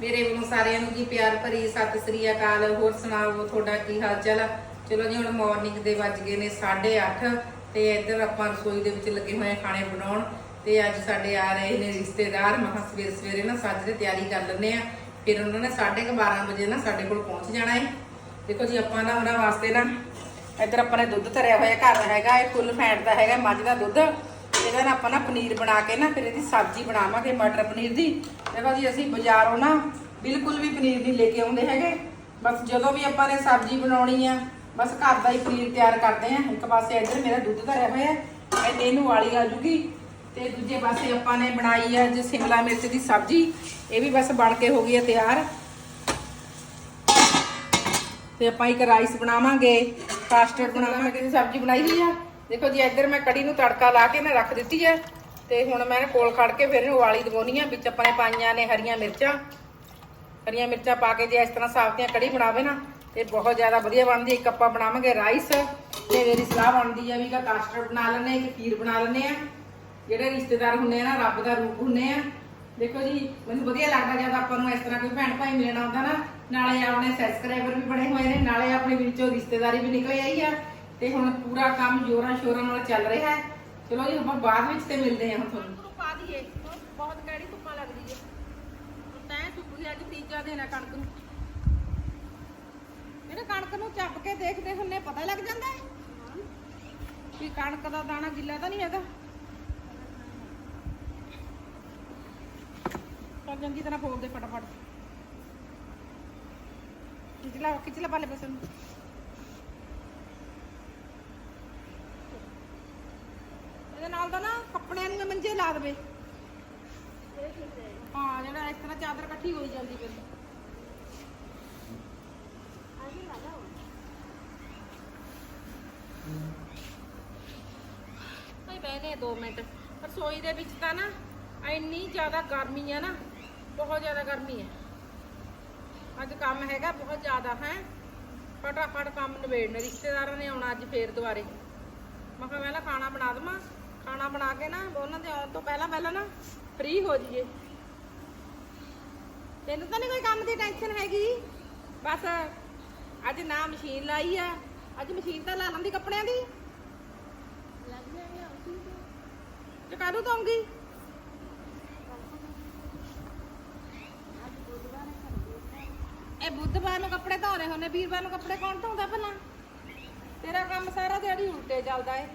ਮੇਰੇ ਵੱਲੋਂ ਸਾਰਿਆਂ ਨੂੰ ਜੀ ਪਿਆਰ ਭਰੀ ਸਤਿ ਸ੍ਰੀ ਅਕਾਲ। ਹੋਰ ਸੁਣਾਓ, ਤੁਹਾਡਾ ਕੀ ਹਾਲ ਚਾਲ ਆ? ਚਲੋ ਜੀ, ਹੁਣ ਮਾਰਨਿੰਗ ਦੇ ਵੱਜ ਗਏ ਨੇ 8:30 ਤੇ ਇੱਧਰ ਆਪਾਂ ਰਸੋਈ ਦੇ ਵਿੱਚ ਲੱਗੇ ਹੋਏ ਖਾਣੇ ਬਣਾਉਣ ਤੇ ਅੱਜ ਸਾਡੇ ਆ ਰਹੇ ਨੇ ਰਿਸ਼ਤੇਦਾਰ। ਮਹਾਂ ਸਵੇਰੇ ਸਵੇਰੇ ਨਾ ਸੱਜ ਦੀ ਤਿਆਰੀ ਕਰ ਲੈਂਦੇ ਆ। ਫਿਰ ਉਹਨਾਂ ਨੇ 12:30 ਵਜੇ ਨਾ ਸਾਡੇ ਕੋਲ ਪਹੁੰਚ ਜਾਣਾ ਹੈ ਦੇਖੋ ਜੀ, ਆਪਾਂ ਨਾ ਉਹਨਾਂ ਵਾਸਤੇ ਨਾ ਇੱਧਰ ਆਪਾਂ ਨੇ ਦੁੱਧ ਧਰਿਆ ਹੋਇਆ, ਘਰ ਹੈਗਾ ਇਹ ਫੁੱਲ ਫੈਟ ਦਾ ਹੈਗਾ, ਮੱਝ ਦਾ ਦੁੱਧ। ਇਹਦਾ ਨਾ ਆਪਾਂ ਨਾ ਪਨੀਰ ਬਣਾ ਕੇ ਨਾ ਫਿਰ ਇਹਦੀ ਸਬਜ਼ੀ ਬਣਾਵਾਂਗੇ, ਮਟਰ ਪਨੀਰ ਦੀ। ਦੇਖੋ ਜੀ, ਅਸੀਂ ਬਾਜ਼ਾਰੋਂ ਨਾ ਬਿਲਕੁਲ ਵੀ ਪਨੀਰ ਨਹੀਂ ਲੈ ਕੇ ਆਉਂਦੇ ਹੈਗੇ। ਬਸ ਜਦੋਂ ਵੀ ਆਪਾਂ ਨੇ ਸਬਜ਼ੀ ਬਣਾਉਣੀ ਆ, ਬਸ ਘਰ ਦਾ ਹੀ ਪਨੀਰ ਤਿਆਰ ਕਰਦੇ ਆ। ਇੱਕ ਪਾਸੇ ਇੱਧਰ ਮੇਰਾ ਦੁੱਧ ਧਰਿਆ ਹੋਇਆ ਹੈ ਤੇ ਵਾਲੀ ਆ ਜੂਗੀ। ਤੇ ਦੂਜੇ ਪਾਸੇ ਆਪਾਂ ਨੇ ਬਣਾਈ ਆ ਜੀ ਸ਼ਿਮਲਾ ਮਿਰਚ ਦੀ ਸਬਜ਼ੀ, ਇਹ ਵੀ ਬਸ ਬਣ ਕੇ ਹੋ ਗਈ ਹੈ ਤਿਆਰ। ਤੇ ਆਪਾਂ ਇੱਕ ਰਾਈਸ ਬਣਾਵਾਂਗੇ, ਕਾਸਟਰਡ ਬਣਾਵਾਂਗੇ ਸਬਜ਼ੀ ਬਣਾਈ ਹੋਈ ਆ। ਦੇਖੋ ਜੀ, ਇੱਧਰ ਮੈਂ ਕੜੀ ਨੂੰ ਤੜਕਾ ਲਾ ਕੇ ਨਾ ਰੱਖ ਦਿੱਤੀ ਹੈ ਤੇ ਹੁਣ ਮੈਂ ਕੋਲ ਖੜ ਕੇ ਫਿਰ ਇਹਨੂੰ ਉਬਾਲੀ ਦਵਾਉਣੀ ਆ। ਵਿੱਚ ਆਪਾਂ ਨੇ ਪਾਈਆਂ ਨੇ ਹਰੀਆਂ ਮਿਰਚਾਂ। ਹਰੀਆਂ ਮਿਰਚਾਂ ਪਾ ਕੇ ਜੇ ਇਸ ਤਰ੍ਹਾਂ ਸਾਫਤੀਆਂ ਕੜੀ ਬਣਾਵੇ ਨਾ, ਤੇ ਬਹੁਤ ਜ਼ਿਆਦਾ ਵਧੀਆ ਬਣਦੀ ਇੱਕ ਆਪਾਂ ਬਣਾਵਾਂਗੇ ਰਾਈਸ। ਤੇ ਮੇਰੀ ਸਲਾਹ ਬਣਦੀ ਆ ਵੀ ਇੱਕ ਕਾਸਟਰਡ ਬਣਾ ਲੈਣੇ ਇੱਕ ਖੀਰ ਬਣਾ ਲੈਣੇ ਆ ਜਿਹੜੇ ਰਿਸ਼ਤੇਦਾਰ ਹੁੰਦੇ ਆ ਨਾ, ਰੱਬ ਦਾ ਰੂਪ ਹੁੰਦੇ ਆ। ਦੇਖੋ ਜੀ, ਮੈਨੂੰ ਵਧੀਆ ਲੱਗਦਾ ਜਦ ਆਪਾਂ ਨੂੰ ਇਸ ਤਰ੍ਹਾਂ ਕੋਈ ਭੈਣ ਭਾਈ ਮਿਲਣ ਆਉਂਦਾ ਨਾ। ਨਾਲੇ ਆਪਣੇ ਸਬਸਕ੍ਰਾਈਬਰ ਵੀ ਬਣੇ ਹੋਏ ਨੇ, ਨਾਲੇ ਆਪਣੇ ਵਿੱਚੋਂ ਰਿਸ਼ਤੇਦਾਰੀ ਵੀ ਨਿਕਲ ਆਈ ਆ। ਤੇ ਹੁਣ ਪੂਰਾ ਕੰਮ ਜੋਰਾਂ ਸ਼ੋਰਾਂ ਨਾਲ ਚੱਲ ਰਿਹਾ ਹੈ। ਚਲੋ ਜੀ, ਆਪਾਂ ਬਾਅਦ ਵਿੱਚ ਤੇ ਮਿਲਦੇ ਹਾਂ ਹੁਣ ਤੁਹਾਨੂੰ। ਪਾ ਦਈਏ। ਬਹੁਤ ਕੈੜੀ ਧੁੱਪਾਂ ਲੱਗਦੀ ਹੈ ਤੈਂ ਧੁੱਪ ਵੀ ਅੱਜ ਤੀਜਾ ਦਿਨ ਹੈ ਕਣਕ ਨੂੰ। ਇਹਨੇ ਕਣਕ ਨੂੰ ਚੱਪ ਕੇ ਦੇਖਦੇ ਹੁੰਨੇ, ਪਤਾ ਲੱਗ ਜਾਂਦਾ ਹੈ ਵੀ ਕਣਕ ਦਾ ਦਾਣਾ ਗਿੱਲਾ ਤਾਂ ਨਹੀਂ ਹੈਗਾ। ਚੱਲ ਚੰਗੀ ਤਰ੍ਹਾਂ ਫੋੜ ਦੇ ਫਟਾਫਟ ਖਿਚਲਾ ਖਿਚਲਾ ਪਾਲੇ ਬਸ ਨੂੰ ਇਹਦੇ ਨਾਲ ਦਾ ਨਾ ਕੱਪੜਿਆਂ ਲਾ ਦੇਵੇ ਹਾਂ, ਜਿਹੜਾ ਇਸ ਤਰ੍ਹਾਂ ਚਾਦਰ ਇਕੱਠੀ ਹੋਈ ਜਾਂਦੀ ਫਿਰ। ਭਾਈ ਬਹਿਨੇ 2 ਮਿੰਟ। ਰਸੋਈ ਦੇ ਵਿੱਚ ਤਾਂ ਨਾ ਇੰਨੀ ਜ਼ਿਆਦਾ ਗਰਮੀ ਆ ਨਾ, ਬਹੁਤ ਜ਼ਿਆਦਾ ਗਰਮੀ ਹੈ ਅੱਜ ਕੰਮ ਹੈਗਾ ਬਹੁਤ ਜ਼ਿਆਦਾ, ਹੈ। ਫਟਾਫਟ ਕੰਮ ਨਿਬੇੜਨੇ, ਰਿਸ਼ਤੇਦਾਰਾਂ ਨੇ ਆਉਣਾ ਅੱਜ ਫੇਰ ਦੁਬਾਰੇ। ਮੈਂ ਕਿਹਾ ਪਹਿਲਾਂ ਖਾਣਾ ਬਣਾ ਦਵਾਂ? ਖਾਣਾ ਬਣਾ ਕੇ ਨਾ, ਉਹਨਾਂ ਦੇ ਆਉਣ ਤੋਂ ਪਹਿਲਾਂ ਪਹਿਲਾਂ ਨਾ ਫ੍ਰੀ ਹੋ ਜਾਈਏ। ਤੈਨੂੰ ਤਾਂ ਨਹੀਂ ਕੋਈ ਕੰਮ ਦੀ ਟੈਨਸ਼ਨ ਹੈਗੀ? ਬਸ ਅੱਜ ਨਾ ਮਸ਼ੀਨ ਲਾਈ ਆ। ਅੱਜ ਮਸ਼ੀਨ ਤਾਂ ਲਾ ਲੈਂਦੀ ਕੱਪੜਿਆਂ ਦੀ। ਤੇ ਕਾਹਨੂੰ ਦਊਂਗੀ? ਇਹ ਬੁੱਧਵਾਰ ਨੂੰ ਕੱਪੜੇ ਧੋਣੇ ਹੁੰਦੇ, ਵੀਰਵਾਰ ਨੂੰ ਕੱਪੜੇ ਕੌਣ ਧੋਂਦਾ ਭਲਾ? ਤੇਰਾ ਕੰਮ ਸਾਰਾ ਦਿਹਾੜੀ ਉਲਟੇ ਚੱਲਦਾ ਏ।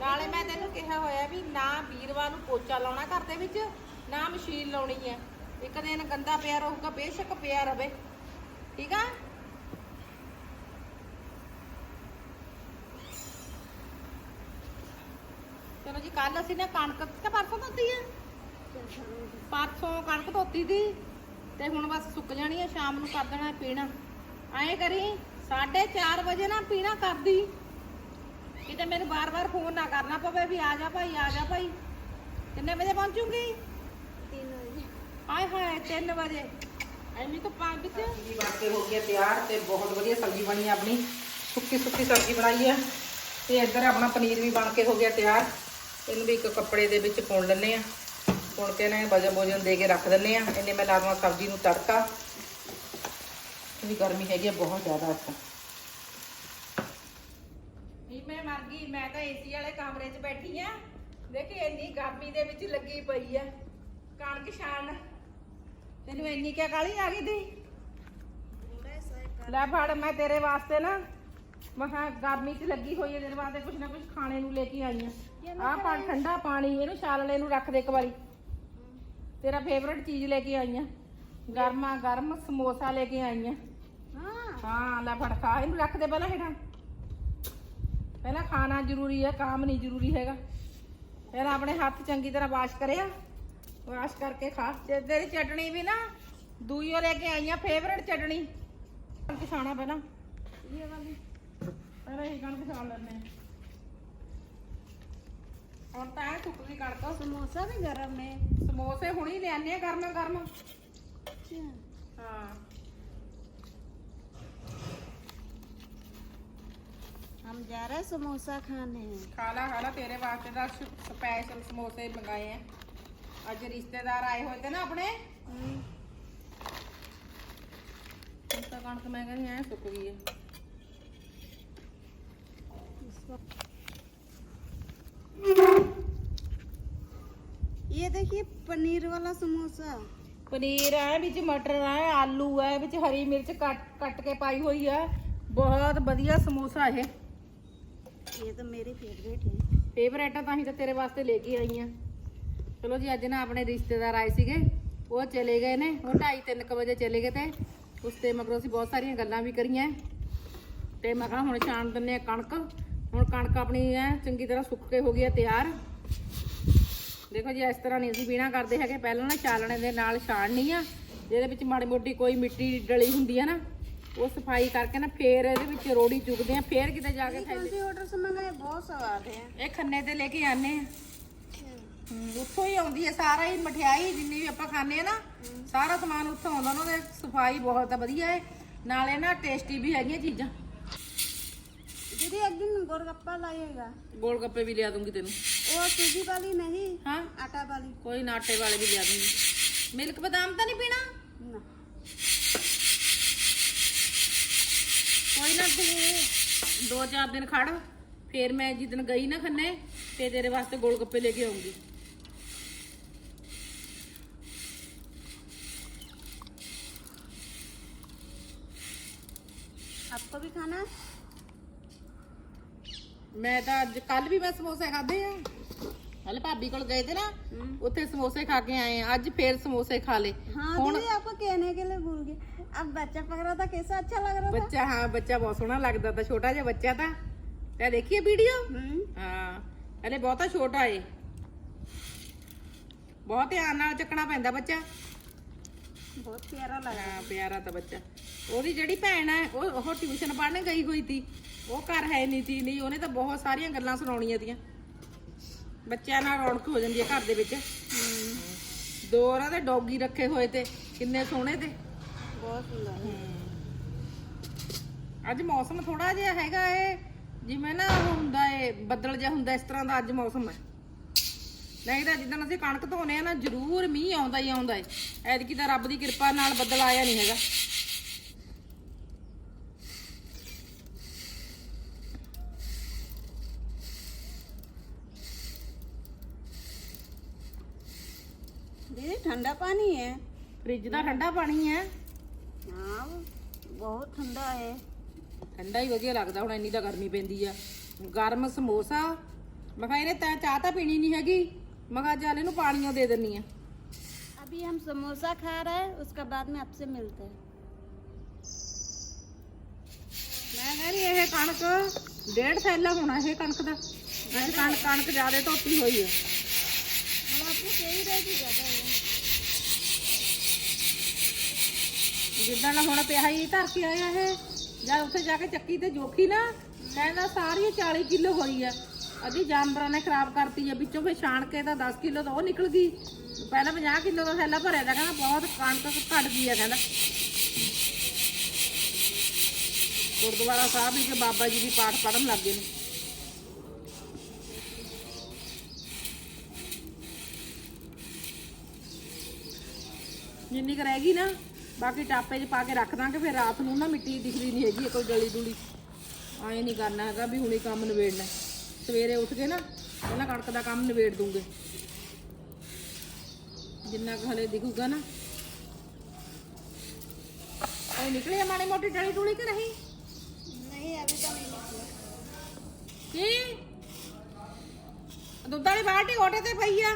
ਨਾਲੇ ਮੈਂ ਤੈਨੂੰ ਕਿਹਾ ਹੋਇਆ ਵੀ ਨਾ ਵੀਰਵਾਰ ਨੂੰ ਪੋਚਾ ਲਾਉਣਾ ਘਰ ਦੇ ਵਿੱਚ, ਨਾ ਮਸ਼ੀਨ ਲਾਉਣੀ ਹੈ ਇੱਕ ਦਿਨ ਗੰਦਾ ਪਿਆ ਰਹੂਗਾ, ਬੇਸ਼ੱਕ ਪਿਆ ਰਵੇ। ਠੀਕ ਆ? ਚਲੋ ਜੀ ਕੱਲ ਅਸੀਂ ਨਾ ਕਣਕ ਤੇ ਪਰਸੋਂ ਧੋਤੀ ਹੈ ਪਰਸੋਂ ਕਣਕ ਧੋਤੀ ਦੀ ਤੇ ਹੁਣ ਬਸ ਸੁੱਕ ਜਾਣੀ ਹੈ ਸ਼ਾਮ ਨੂੰ ਕਰ ਦੇਣਾ ਪੀਣਾ। ਐਂ ਕਰੀ 4:30 ਵਜੇ ਨਾ ਪੀਣਾ ਕਰਦੀ। ਕਿਤੇ ਮੈਨੂੰ ਬਾਰ-ਬਾਰ ਫੋਨ ਨਾ ਕਰਨਾ ਪਵੇ ਵੀ ਆ ਜਾ ਭਾਈ ਆ ਜਾ ਭਾਈ। ਕਿੰਨੇ ਵਜੇ ਪਹੁੰਚੂਗੀ? 3 ਵਜੇ। ਹਾਏ ਹਾਏ 3 ਵਜੇ। ਐਵੇਂ ਤਾਂ ਪੰਜ ਵਿੱਚ ਸਬਜ਼ੀ ਕੇ ਹੋ ਗਿਆ ਤਿਆਰ ਤੇ ਬਹੁਤ ਵਧੀਆ ਸਬਜ਼ੀ ਬਣੀ ਆ ਆਪਣੀ। ਸੁੱਕੀ ਸੁੱਕੀ ਸਬਜ਼ੀ ਬਣਾਈ ਆ ਤੇ ਇੱਧਰ ਆਪਣਾ ਪਨੀਰ ਵੀ ਬਣ ਕੇ ਹੋ ਗਿਆ ਤਿਆਰ। ਇਹਨੂੰ ਵੀ ਇੱਕ ਕੱਪੜੇ ਦੇ ਵਿੱਚ ਪੁਣ ਲੈਣੇ ਆ ਪੁਣ ਕੇ ਨਾ ਵਜਨ ਭੋਜਨ ਦੇ ਕੇ ਰੱਖ ਦਿੰਨੇ ਆ ਇੰਨੇ ਮੈਂ ਲਾਵਾਂ ਸਬਜ਼ੀ ਨੂੰ ਤੜਕਾ। ਵੀ ਗਰਮੀ ਹੈਗੀ ਆ ਬਹੁਤ ਜ਼ਿਆਦਾ ਅੱਜ ਨਹੀਂ ਮੈਂ ਮਰ ਗਈ ਮੈਂ ਤਾਂ ਏਸੀ ਵਾਲੇ ਕਮਰੇ 'ਚ ਬੈਠੀ ਆ। ਦੇਖੀ ਇੰਨੀ ਗਰਮੀ ਦੇ ਵਿੱਚ ਲੱਗੀ ਪਈ ਆ। ਕਣਕ ਛਾਣ। ਤੈਨੂੰ ਇੰਨੀ ਕਿਆ ਕਾਲੀ ਆ ਗਈ ਦੀ ਲੈ ਫੜ ਮੈਂ ਤੇਰੇ ਵਾਸਤੇ ਨਾ ਮਹਾ ਗਰਮੀ 'ਚ ਲੱਗੀ ਹੋਈ ਹੈ ਤੇਰੇ ਵਾਸਤੇ ਕੁਛ ਨਾ ਕੁਛ ਖਾਣੇ ਨੂੰ ਲੈ ਕੇ ਆਈ ਆ। ਆਹ ਪਾ ਠੰਡਾ ਪਾਣੀ ਇਹਨੂੰ ਛਾਲਣੇ ਨੂੰ ਰੱਖ ਦੇ ਇੱਕ ਵਾਰੀ। ਤੇਰਾ ਫੇਵਰਟ ਚੀਜ਼ ਲੈ ਕੇ ਆਈ ਆ। ਗਰਮਾ ਗਰਮ ਸਮੋਸਾ ਲੈ ਕੇ ਆਈ ਆ। ਹਾਂ ਲੈ ਫੜ ਖਾ ਇਹਨੂੰ ਰੱਖ ਦੇ ਪਹਿਲਾਂ ਹੇਠਾਂ। ਪਹਿਲਾਂ ਖਾਣਾ ਜ਼ਰੂਰੀ ਹੈ ਕਾਮ ਨਹੀਂ ਜ਼ਰੂਰੀ ਹੈਗਾ। ਪਹਿਲਾਂ ਆਪਣੇ ਹੱਥ ਚੰਗੀ ਤਰ੍ਹਾਂ ਵਾਸ਼ ਕਰਿਆ ਵਾਸ਼ ਕਰਕੇ ਖਾ। ਤੇ ਤੇਰੀ ਚਟਣੀ ਵੀ ਨਾ ਦੂਈਓ ਲੈ ਕੇ ਆਈਆਂ ਫੇਵਰਟ ਚਟਣੀ। ਕਣਕ ਛਾਣਾ ਪਹਿਲਾਂ। ਇਹ ਵਾਲੀ। ਪਹਿਲਾਂ ਇਹ ਕਣਕ ਛਾਣ ਲੈਣੇ ਹੁਣ ਤਾਂ ਇਹ ਸੁੱਕ ਗਈ ਸਮੋਸਾ ਵੀ ਗਰਮ ਨੇ ਸਮੋਸੇ ਹੁਣੀ ਲਿਆਨੇ ਗਰਮ ਗਰਮ ਹਾਂ। हम जा रहे हैं समोसा खाने ਖਾ ਲਾ ਖਾ ਲਾ ਤੇਰੇ ਵਾਸਤੇ ਦਾ ਸਪੈਸ਼ਲ ਸਮੋਸੇ ਮੰਗਾਏ ਆ ਅੱਜ ਰਿਸ਼ਤੇਦਾਰ ਆਏ ਹੋਏ ਤੇ ਨਾ ਆਪਣੇ ਹੁਣ ਤਾਂ ਕਣਕ ਮੈਂ ਕਹਿੰਦੀ ਐ ਸੁੱਕ ਗਈ ਹੈ ये देखिए पनीर वाला समोसा ਪਨੀਰ ਹੈ ਵਿੱਚ ਮਟਰ ਹੈ ਆਲੂ ਹੈ ਵਿੱਚ ਹਰੀ ਮਿਰਚ ਕੱਟ ਕੱਟ ਕੇ ਪਾਈ ਹੋਈ ਹੈ ਬਹੁਤ ਵਧੀਆ ਸਮੋਸਾ ਇਹ ਇਹ ਤਾਂ ਮੇਰੀ ਫੇਵਰੇਟ ਹੈ ਫੇਵਰੇਟ ਤਾਂ ਹੀ ਤਾਂ ਤੇਰੇ ਵਾਸਤੇ ਲੈ ਕੇ ਆਈ ਚਲੋ ਜੀ, ਅੱਜ ਨਾ ਆਪਣੇ ਰਿਸ਼ਤੇਦਾਰ ਆਏ ਸੀਗੇ। ਉਹ ਚਲੇ ਗਏ ਨੇ। ਉਹ 2:30 3 ਵਜੇ ਚਲੇ ਗਏ ਤੇ ਉਸ ਤੇ ਮਗਰੋਂ ਅਸੀਂ ਬਹੁਤ ਸਾਰੀਆਂ ਗੱਲਾਂ ਵੀ ਕਰੀਆਂ। ਤੇ ਮੈਂ ਕਿਹਾ ਹੁਣ ਛਾਣ ਦਿੰਨੇ ਆ ਕਣਕ। ਹੁਣ ਕਣਕ ਆਪਣੀ ਐ ਚੰਗੀ ਤਰ੍ਹਾਂ ਸੁੱਕ ਕੇ ਹੋ ਗਈ ਹੈ ਤਿਆਰ। ਦੇਖੋ ਜੀ, ਇਸ ਤਰ੍ਹਾਂ ਨਹੀਂ ਅਸੀਂ ਬੀਣਾ ਕਰਦੇ ਹੈਗੇ। ਪਹਿਲਾਂ ਨਾ ਚਾਲਣੇ ਦੇ ਨਾਲ ਛਾਣਨੀ ਆ। ਜਿਹਦੇ ਵਿੱਚ ਮਾੜੀ ਮੋਟੀ ਕੋਈ ਮਿੱਟੀ ਡਲੀ ਹੁੰਦੀ ਆ ਨਾ ਉਹ ਸਫਾਈ ਕਰਕੇ ਨਾ ਫੇਰ ਇਹਦੇ ਵਿੱਚ ਰੋੜੀ ਚੁਗਦੇ ਆ ਫੇਰ ਕਿਤੇ ਜਾ ਕੇ ये कौन ਥੈਲੇ सी होटल से मंगाए बहुत स्वाद है ਇਹ ਖੰਨੇ ਤੇ ਲੈ ਕੇ ਆਨੇ ਆ ਹਮ, ਉੱਥੋਂ ਹੀ ਆਉਂਦੀ ਹੈ ਸਾਰਾ ਹੀ ਮਠਿਆਈ ਜਿੰਨੀ ਵੀ ਆਪਾਂ ਖਾਂਦੇ ਆ ਨਾ ਸਾਰਾ ਸਮਾਨ ਉੱਥੋਂ ਆਉਂਦਾ ਉਹਨਾਂ ਦੇ ਸਫਾਈ ਬਹੁਤ ਆ ਵਧੀਆ ਹੈ ਨਾਲੇ ਨਾ ਟੇਸਟੀ ਵੀ ਹੈਗੀਆਂ ਚੀਜ਼ਾਂ दीदी एक दिन गोलगप्पा लाइएगा ਗੋਲ ਗੱਪੇ ਵੀ ਲਿਆ ਦੂੰਗੀ ਤੈਨੂੰ वो सूजी वाली नहीं ਹਾਂ आटा वाली ਕੋਈ ਨਾ ਆਟੇ ਵਾਲੇ ਵੀ ਲਿਆ ਦੂੰਗੀ ਮਿਲਕ ਬਦਾਮ ਤਾਂ ਨਹੀਂ ਪੀਣਾ ਕੋਈ ਨਾ ਤੂੰ ਦੋ ਚਾਰ ਦਿਨ ਖੜ ਫੇਰ ਮੈਂ ਜਿੱਦਣ ਗਈ ਨਾ ਖੰਨੇ ਤੇ ਤੇਰੇ ਵਾਸਤੇ ਗੋਲ ਗੱਪੇ ਲੈ ਕੇ ਆਉਂਗੀ आपको भी खाना है? ਮੈਂ ਤਾਂ ਅੱਜ ਕੱਲ ਵੀ ਮੈਂ ਸਮੋਸੇ ਖਾਦੇ ਆ ਕੱਲ ਭਾਬੀ ਕੋਲ ਗਏ ਤੇ ਨਾ हम्म। ਉੱਥੇ ਸਮੋਸੇ ਖਾ ਕੇ ਆਏ ਆ ਅੱਜ ਫੇਰ ਸਮੋਸੇ ਖਾ ਲੇ हाँ ਹੁਣ दीदी आपको कहने के लिए भूल गए अब बच्चा पक रहा था कैसा अच्छा लग रहा था ਬੱਚਾ ਹਾਂ ਬੱਚਾ ਬਹੁਤ ਸੋਹਣਾ ਲੱਗਦਾ ਤਾਂ ਛੋਟਾ ਜਿਹਾ ਬੱਚਾ ਤਾਂ ਤੇ ਦੇਖੀਏ ਵੀਡੀਓ हम्म, ਹਾਂ ਹਲੇ ਬਹੁਤਾ ਛੋਟਾ ਏ ਬਹੁਤ ਧਿਆਨ ਨਾਲ ਚੱਕਣਾ ਪੈਂਦਾ ਬੱਚਾ बहुत प्यारा लग रहा ਹਾਂ ਪਿਆਰਾ ਤਾਂ ਬੱਚਾ ਉਹਦੀ ਜਿਹੜੀ ਭੈਣ ਹੈ ਉਹ ਉਹ ਟਿਊਸ਼ਨ ਪੜ੍ਹਨ ਗਈ ਹੋਈ ਤੀ ਉਹ ਘਰ ਹੈ ਨਹੀਂ ਤੀ ਨਹੀਂ ਉਹਨੇ ਤਾਂ ਬਹੁਤ ਸਾਰੀਆਂ ਗੱਲਾਂ ਸੁਣਾਉਣੀਆਂ ਤੀਆਂ ਬੱਚਿਆਂ ਨਾਲ ਰੌਣਕ ਹੋ ਜਾਂਦੀ ਹੈ ਘਰ ਦੇ ਵਿੱਚ। ਦੋ ਦੇ ਡੌਗੀ ਰੱਖੇ ਹੋਏ ਤੇ ਕਿੰਨੇ ਸੋਹਣੇ ਤੇ। ਬਹੁਤ ਸੁੰਦਰ ਅੱਜ ਮੌਸਮ ਥੋੜਾ ਜਿਹਾ ਹੈਗਾ ਏ ਜਿਵੇਂ ਨਾ ਹੁੰਦਾ ਏ ਬੱਦਲ ਜਿਹਾ ਹੁੰਦਾ ਇਸ ਤਰ੍ਹਾਂ ਦਾ ਅੱਜ ਮੌਸਮ ਹੈ। ਨਹੀਂ ਤਾਂ ਜਿੱਦਾਂ ਅਸੀਂ ਕਣਕ ਧੋਨੇ ਆ ਨਾ ਜ਼ਰੂਰ ਮੀਂਹ ਆਉਂਦਾ ਹੀ ਆਉਂਦਾ ਏ। ਐਤਕੀ ਤਾਂ ਰੱਬ ਦੀ ਕਿਰਪਾ ਨਾਲ ਬੱਦਲ ਆਇਆ ਨਹੀਂ ਹੈਗਾ। दीदी ठंडा पानी है ਫ੍ਰਿਜ ਦਾ ਠੰਡਾ ਪਾਣੀ ਹੈ हाँ बहुत ठंडा है ਠੰਡਾ ਹੀ ਵਧੀਆ ਲੱਗਦਾ ਹੁਣ ਇੰਨੀ ਤਾਂ ਗਰਮੀ ਪੈਂਦੀ ਆ ਗਰਮ ਸਮੋਸਾ ਮੈਂ ਕਿਹਾ ਇਹਨੇ ਤਾਂ ਚਾਹ ਤਾਂ ਪੀਣੀ ਨਹੀਂ ਹੈਗੀ ਮੈਂ ਕਿਹਾ ਚੱਲ ਇਹਨੂੰ ਪਾਣੀਆਂ ਦੇ ਦਿੰਨੀ ਆ अभी हम समोसा खा रहे हैं उसके बाद में आपसे मिलते हैं ਮੈਂ ਕਹਿੰਦੀ ਇਹ ਕਣਕ ਡੇਢ ਥੈਲਾ ਹੋਣਾ ਇਹ ਕਣਕ ਦਾ ਅੱਜ ਕਣਕ ਕਣਕ ਜ਼ਿਆਦਾ ਧੋਤੀ ਹੋਈ ਹੈ ਜਿੱਦਾਂ ਨਾ ਹੁਣ ਪਿਆ ਹੀ ਧਰ ਕੇ ਆਇਆ ਇਹ, ਜਾਂ ਉੱਥੇ ਜਾ ਕੇ ਚੱਕੀ ਤੇ ਜੋਖੀ ਨਾ, ਮੈਂ ਨਾ ਸਾਰੀ 40 ਕਿਲੋ ਹੋਈ ਆ। ਅਦੀ ਜਾਨਵਰਾਂ ਨੇ ਖਰਾਬ ਕਰਤੀ ਆ, ਵਿੱਚੋਂ ਫੇ ਛਾਣ ਕੇ ਤਾਂ 10 ਕਿਲੋ ਤਾਂ ਉਹ ਨਿਕਲ ਗਈ। ਪਹਿਲਾਂ 50 ਕਿਲੋ ਦਾ ਥੈਲਾ ਭਰਿਆ ਦਾ ਕਹਿੰਦਾ ਬਹੁਤ ਕਣਕ ਘਟ ਗਈ ਆ ਕਹਿੰਦਾ। ਗੁਰਦੁਆਰਾ ਸਾਹਿਬ ਵਿੱਚ ਬਾਬਾ ਜੀ ਦੀ ਪਾਠ ਪੜਨ ਲੱਗੇ ਨੇ। ਜਿੰਨੀ ਕੁ ਰਹਿ ਗਈ ਨਾ ਬਾਕੀ ਟਾਪੇ 'ਚ ਪਾ ਕੇ ਰੱਖ ਦਾਂਗੇ ਫਿਰ ਰਾਤ ਨੂੰ ਨਾ ਮਿੱਟੀ ਦਿਖਦੀ ਨਹੀਂ ਹੈਗੀ ਕੋਈ ਗਲੀ ਡੁਲੀ ਆਏ ਨਹੀਂ ਕਰਨਾ ਹੈਗਾ ਵੀ ਹੁਣੇ ਕੰਮ ਨਿਬੇੜਨਾ ਸਵੇਰੇ ਉੱਠ ਕੇ ਨਾ ਪਹਿਲਾਂ ਕਣਕ ਦਾ ਕੰਮ ਨਿਬੇੜ ਦੂੰਗੇ। ਜਿੰਨਾ ਕੁ ਹਲੇ ਦਿਖੂਗਾ ਨਾ। ਉਹ ਨਿਕਲੇ ਮਾੜੇ ਮੋਟੀ ਡਲੀ ਡੁਲੀ ਕਿ ਨਹੀਂ? ਨਹੀਂ ਅਭੀ ਤਾਂ ਨਹੀਂ ਨਿਕਲੀ। ਕੀ? ਦੁੱਧ ਵਾਲੀ ਬਾਲਟੀ ਓਟੇ ਤੇ ਪਈ ਆ।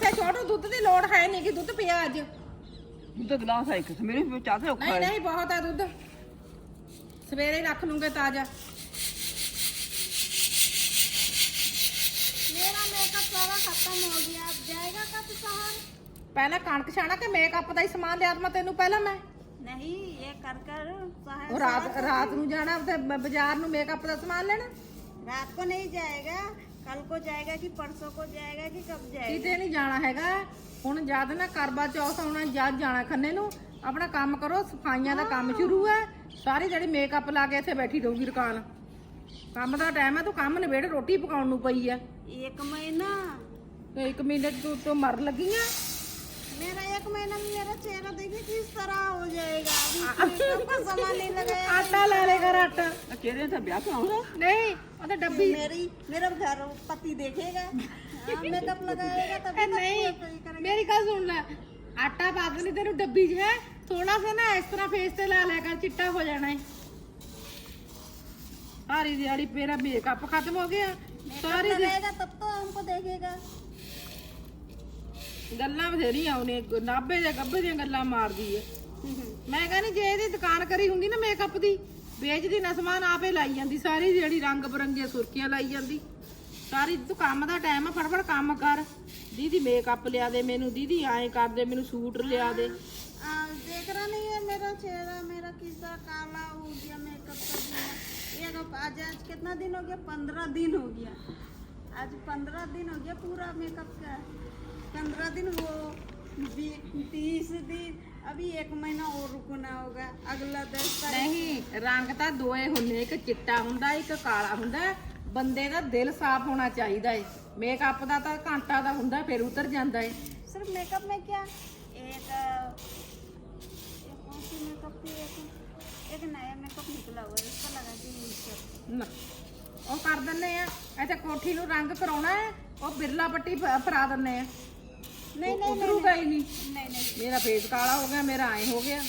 ਉਹ ਵੈਸੇ ਛੋਟੂ ਦੁੱਧ ਦੀ ਲੋੜ ਹੈ ਨਹੀਂ ਕਿ ਦੁੱਧ ਪਿਆ ਅੱਜ ਦੁੱਧ ਗਲਾਸ ਆ ਇੱਕ ਮੇਰੇ ਵਿੱਚ ਚਾਹਤੇ ਔਖਾ ਨਹੀਂ ਹੈ ਨਹੀਂ ਬਹੁਤ ਆ ਦੁੱਧ ਸਵੇਰੇ ਹੀ ਰੱਖ ਲੂੰਗੇ ਤਾਜ਼ਾ मेरा मेकअप सारा खत्म हो गया अब जाएगा कब शहर ਪਹਿਲਾਂ ਕਣਕ ਛਾਣਾ ਕਿ ਮੇਕਅਪ ਦਾ ਹੀ ਸਮਾਨ ਲਿਆ ਦਵਾਂ ਤੈਨੂੰ ਪਹਿਲਾਂ ਮੈਂ नहीं ये कर कर शहर ਉਹ ਰਾਤ ਰਾਤ ਨੂੰ ਜਾਣਾ ਤੇ ਬ- ਬਾਜ਼ਾਰ ਨੂੰ ਮੇਕਅਪ ਦਾ ਸਮਾਨ ਲੈਣਾ रात को नहीं जाएगा ਕੱਲ ਕੋ ਜਾਏਗਾ ਕਿ ਪਰਸੋਂ ਕੋ ਜਾਏਗਾ ਕਿ ਕਬ ਜਾਏਗਾ? ਕਿਤੇ ਨਹੀਂ ਜਾਣਾ ਹੈਗਾ। ਹੁਣ ਜਦ ਨਾ ਕਰਵਾ ਚੌਥ ਆਉਣਾ ਜਦ ਜਾਣਾ ਖੰਨੇ ਨੂੰ ਆਪਣਾ ਕੰਮ ਕਰੋ ਸਫਾਈਆਂ ਦਾ ਕੰਮ ਸ਼ੁਰੂ ਹੈ। ਸਾਰੀ ਜਿਹੜੀ ਮੇਕਅਪ ਲਾ ਕੇ ਇੱਥੇ ਬੈਠੀ ਰਹੂਗੀ ਦੁਕਾਨ। ਕੰਮ ਦਾ ਟਾਈਮ ਹੈ ਤੂੰ ਕੰਮ ਨਿਬੇੜ ਰੋਟੀ ਪਕਾਉਣ ਨੂੰ ਪਈ ਹੈ। ਇੱਕ ਮਹੀਨਾ। ਤੇ ਇੱਕ ਮਹੀਨੇ 'ਚ ਤੂੰ ਤੋਂ ਮਰ ਲੱਗੀ ਆ मेरा एक महीना में मेरा चेहरा देखिए किस तरह हो जाएगा? तो आटा ला ले घर आटा। चेहरे से तो ब्याह तो हो रहा नहीं मतलब डब्बी। मेरी मेरा घर पति देखेगा। हाँ, मेकअप लगाएगा तभी नहीं मेरी कहा सुन ला। आटा बाद में तेरे डब्बी है थोड़ा सा ना इस तरह फेस से ला लेकर चिट्टा हो जाना है। सारी दिहाड़ी मेरा मेकअप खत्म हो गया। सारी तब तो हमको देखेगा। ਗੱਲਾਂ ਬਥੇਰੀਆਂ ਉਹਨੇ ਨਾਭੇ ਦੇ ਗੱਭੇ ਦੀਆਂ ਗੱਲਾਂ ਮਾਰਦੀ ਹੈ ਮੈਂ ਕਹਿੰਦੀ ਜੇ ਇਹਦੀ ਦੁਕਾਨ ਕਰੀ ਹੁੰਦੀ ਨਾ ਮੇਕਅਪ ਦੀ ਵੇਚਦੀ ਨਾ ਸਮਾਨ ਆਪੇ ਲਾਈ ਜਾਂਦੀ ਸਾਰੀ ਜਿਹੜੀ ਰੰਗ ਬਰੰਗੀਆਂ ਸੁਰਖੀਆਂ ਲਾਈ ਜਾਂਦੀ ਸਾਰੀ ਤੂੰ ਕੰਮ ਦਾ ਟਾਈਮ ਆ ਫਟਫਟ ਕੰਮ ਕਰ ਦੀਦੀ ਮੇਕਅਪ ਲਿਆ ਦੇ ਮੈਨੂੰ ਦੀਦੀ ਐਂ ਕਰ ਦੇ ਮੈਨੂੰ ਸੂਟ ਲਿਆ ਦੇ आ, देख रहा नहीं है मेरा चेहरा मेरा किस तरह काला हो गया मेकअप कर दिया ये तो आज आज कितना दिन हो गया पंद्रह दिन हो गया आज पंद्रह दिन हो गया पूरा मेकअप का पंद्रह दिन वो बी- तीस दिन अभी एक महीना और रुकना होगा अगला दस तारीख ਨਹੀਂ ਰੰਗ ਤਾਂ ਦੋਏ ਹੁੰਦੇ ਇੱਕ ਚਿੱਟਾ ਹੁੰਦਾ ਇੱਕ ਕਾਲਾ ਹੁੰਦਾ ਬੰਦੇ ਦਾ ਦਿਲ ਸਾਫ਼ ਹੋਣਾ ਚਾਹੀਦਾ ਏ ਮੇਕਅਪ ਦਾ ਤਾਂ ਘੰਟਾ ਦਾ ਹੁੰਦਾ ਫਿਰ ਉਤਰ ਜਾਂਦਾ ਏ सिर्फ मेकअप में क्या एक अ, एक कौन सी मेकअप की एक एक नया मेकअप निकला हुआ है इसका लगा के यूज कर ਨਾ ਉਹ ਕਰ ਦਿੰਨੇ ਆ ਇੱਥੇ ਕੋਠੀ ਨੂੰ ਰੰਗ ਕਰਾਉਣਾ ਹੈ ਉਹ ਬਿਰਲਾ ਪੱਟੀ ਫ- ਫਰਾ ਦਿੰਨੇ ਆ ਮੇਰਾ ਫੇਸ ਹੋ ਗਿਆ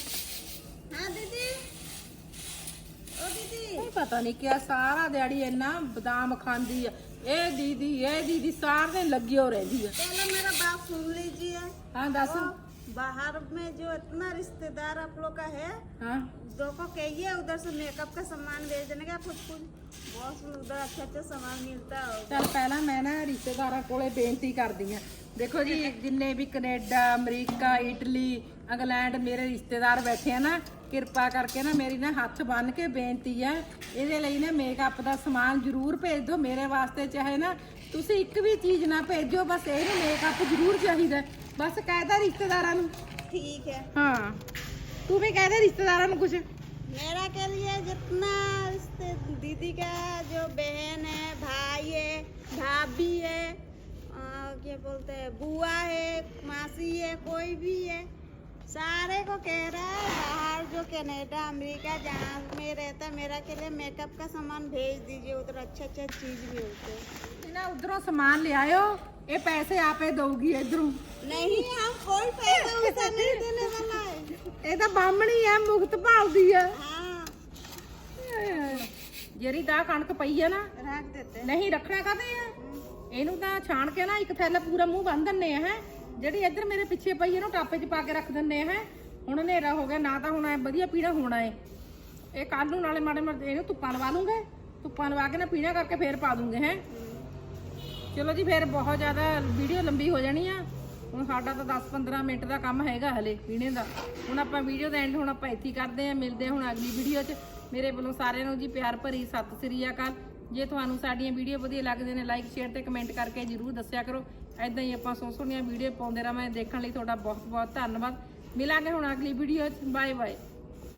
ਪਤਾ ਨਹੀਂ ਕਿਆ ਸਾਰਾ ਦਿਹਾੜੀ ਇੰਨਾ ਬਦਾਮ ਖਾਂਦੀ ਆ। ਇਹ ਦੀਦੀ ਇਹ ਦੀਦੀ ਸਾਰ ਦੇ ਲੱਗੀ ਹੋ ਰਹਿੰਦੀ ਆ। ਪਹਿਲਾਂ ਮੇਰਾ ਬਾਪ ਸੁਣ ਲੀਜੀਏ ਹਾਂ ਦੱਸ। बाहर में जो इतना रिश्तेदार आप लोग का है ਹਾਂ दो को कहिए उधर से मेकअप का सामान भेजने का कुछ कुछ बहुत उधर अच्छा अच्छा सामान मिलता होगा ਚੱਲ ਪਹਿਲਾਂ ਮੈਂ ਨਾ ਰਿਸ਼ਤੇਦਾਰਾਂ ਕੋਲੇ ਬੇਨਤੀ ਕਰਦੀ ਆ ਦੇਖੋ ਜੀ ਜਿੰਨੇ ਵੀ ਕੈਨੇਡਾ ਅਮਰੀਕਾ ਇਟਲੀ ਇੰਗਲੈਂਡ ਮੇਰੇ ਰਿਸ਼ਤੇਦਾਰ ਬੈਠੇ ਆ ਨਾ ਕਿਰਪਾ ਕਰਕੇ ਨਾ ਮੇਰੀ ਨਾ ਹੱਥ ਬੰਨ ਕੇ ਬੇਨਤੀ ਹੈ ਇਹਦੇ ਲਈ ਨਾ ਮੇਕਅਪ ਦਾ ਸਮਾਨ ਜ਼ਰੂਰ ਭੇਜ ਦਿਓ ਮੇਰੇ ਵਾਸਤੇ ਚਾਹੇ ਨਾ ਤੁਸੀਂ ਇੱਕ ਵੀ ਚੀਜ਼ ਨਾ ਭੇਜੋ ਬਸ ਇਹਨੂੰ ਮੇਕਅਪ ਜ਼ਰੂਰ ਚਾਹੀਦਾ ਹੈ। ਬਸ ਕਹਿਦਾ ਰਿਸ਼ਤੇਦਾਰਾਂ ਨੂੰ ठीक है ਹਾਂ ਤੂੰ ਵੀ ਕਹਿ ਦੇ ਰਿਸ਼ਤੇਦਾਰਾਂ ਨੂੰ ਕੁਝ मेरा के लिए जितना रिश्ते दीदी का जो बहन है भाई है भाभी है आ, क्या बोलते हैं बुआ है मासी है कोई भी है सारे को कह रहा है बाहर जो कनाडा अमेरिका जहाँ में रहता है मेरा के लिए मेकअप का सामान भेज दीजिए उधर अच्छा अच्छा चीज भी होते हैं ਇਹਨਾਂ ਉਧਰੋਂ ਸਮਾਨ ਲਿਆਇਓ ਇਹ ਪੈਸੇ ਆਪੇ ਦਊਗੀ ਇਧਰੋਂ नहीं हम कोई पैसा उसे नहीं देने वाला है ਇਹ ਤਾਂ ਬਾਹਮਣੀ ਐ ਮੁਕਤ ਭਾਲਦੀ ਐ हाँ ਜਿਹੜੀ ਦਾ ਕਣਕ ਪਈ ਐ ਨਾ रख देते हैं ਨਹੀਂ ਰੱਖਣਾ ਕਾਹਦੇ ਆ ਇਹਨੂੰ ਤਾਂ ਛਾਣ ਕੇ ਨਾ ਇੱਕ ਥੈਲਾ ਪੂਰਾ ਮੂੰਹ ਬੰਨ ਦਿੰਨੇ ਆ ਹੈ ਜਿਹੜੀ ਇੱਧਰ ਮੇਰੇ ਪਿੱਛੇ ਪਈ ਇਹਨੂੰ ਟਾਪੇ 'ਚ ਪਾ ਕੇ ਰੱਖ ਦਿੰਨੇ ਆ, ਹੈ। ਹੁਣ ਹਨੇਰਾ ਹੋ ਗਿਆ, ਨਾ ਤਾਂ ਹੁਣ ਐ ਵਧੀਆ ਪੀਣਾ ਹੋਣਾ ਏ। ਇਹ ਕੱਲ ਨੂੰ ਨਾਲੇ ਮਾੜੇ ਮਾੜੇ ਇਹਨੂੰ ਧੁੱਪਾਂ ਲਵਾ ਲੂੰਗੇ। ਧੁੱਪਾਂ ਲਵਾ ਕੇ ਨਾ ਪੀਣਾ ਕਰਕੇ ਫੇਰ ਪਾ ਦੂੰਗੇ, ਹੈ। ਚਲੋ ਜੀ, ਫੇਰ ਬਹੁਤ ਜ਼ਿਆਦਾ ਵੀਡੀਓ ਲੰਬੀ ਹੋ ਜਾਣੀ ਆ। ਹੁਣ ਸਾਡਾ ਤਾਂ 10-15 ਮਿੰਟ ਦਾ ਕੰਮ ਹੈਗਾ ਹਲੇ ਪੀਣੇ ਦਾ। ਹੁਣ ਆਪਾਂ ਵੀਡੀਓ ਦਾ ਐਂਡ ਹੁਣ ਆਪਾਂ ਇੱਥੇ ਕਰਦੇ ਆ, ਮਿਲਦੇ ਆ ਹੁਣ ਅਗਲੀ ਵੀਡੀਓ 'ਚ। ਮੇਰੇ ਵੱਲੋਂ ਸਾਰਿਆਂ ਨੂੰ ਜੀ, ਪਿਆਰ ਭਰੀ ਸਤਿ ਸ੍ਰੀ ਅਕਾਲ। ਜੇ ਤੁਹਾਨੂੰ ਸਾਡੀਆਂ ਵੀਡੀਓ ਵਧੀਆ ਲੱਗਦੀਆਂ ਨੇ ਲਾਈਕ ਸ਼ੇਅਰ ਤੇ ਕਮੈਂਟ ਕਰਕੇ ਜਰੂਰ ਦੱਸਿਆ ਕਰੋ। ਐਦਾਂ ਹੀ ਆਪਾਂ ਸੋਹਣੀਆਂ ਵੀਡੀਓ ਪਾਉਂਦੇ ਰਹਾਂਗੇ। ਦੇਖਣ ਲਈ ਤੁਹਾਡਾ ਬਹੁਤ ਬਹੁਤ ਧੰਨਵਾਦ। ਮਿਲਾਂਗੇ ਹੁਣ ਅਗਲੀ ਵੀਡੀਓ 'ਚ। Bye bye